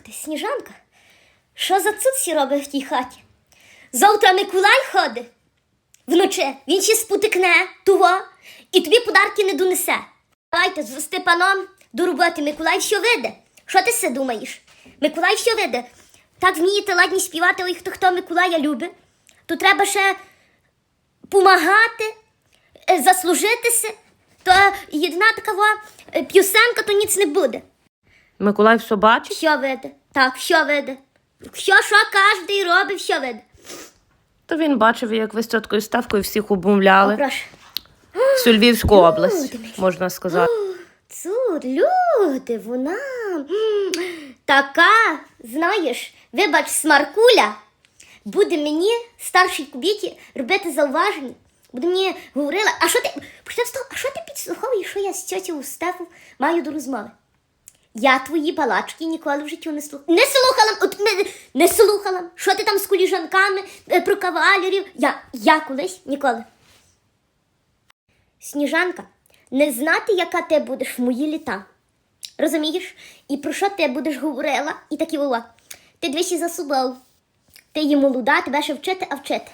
ти сніжанка. Що за цуці робить в тій хаті? Завтра Миколай ходить вночі, він ще спотикне того і тобі подарки не донесе. Давайте з Степаном до роботи Миколай що виде. Що ти все думаєш? Миколай що виде? Так вмієте ладні співати, ой, хто хто Миколая любить, то треба ще помагати, е, заслужитися, то єдина така е, п'юсенка, то ніц не буде. Миколай все бачить? Що виде? Так, що виде? Що, що кожний робить, що виде? То він бачив, як ви з тіткою ставкою всіх. Прошу. Всю Львівську область, можна сказати. Цуд, люди, вона м, така, знаєш, вибач, смаркуля, буде мені, старшій кубіті, робити зауваження. Буде мені говорила, а що ти, почнемо з того, а що ти підслуховуєш, що я з тьотю Стефу маю до розмови? Я твої балачки ніколи в житті не слухала. Не слухала, от не, не слухала. Що ти там з коліжанками е, про кавалерів? Я, я колись ніколи. Сніжанка, не знати, яка ти будеш в мої літа. Розумієш? І про що ти будеш говорила? І такі вова. Ти двічі засубав. Ти є молода, тебе ще вчити, а вчити.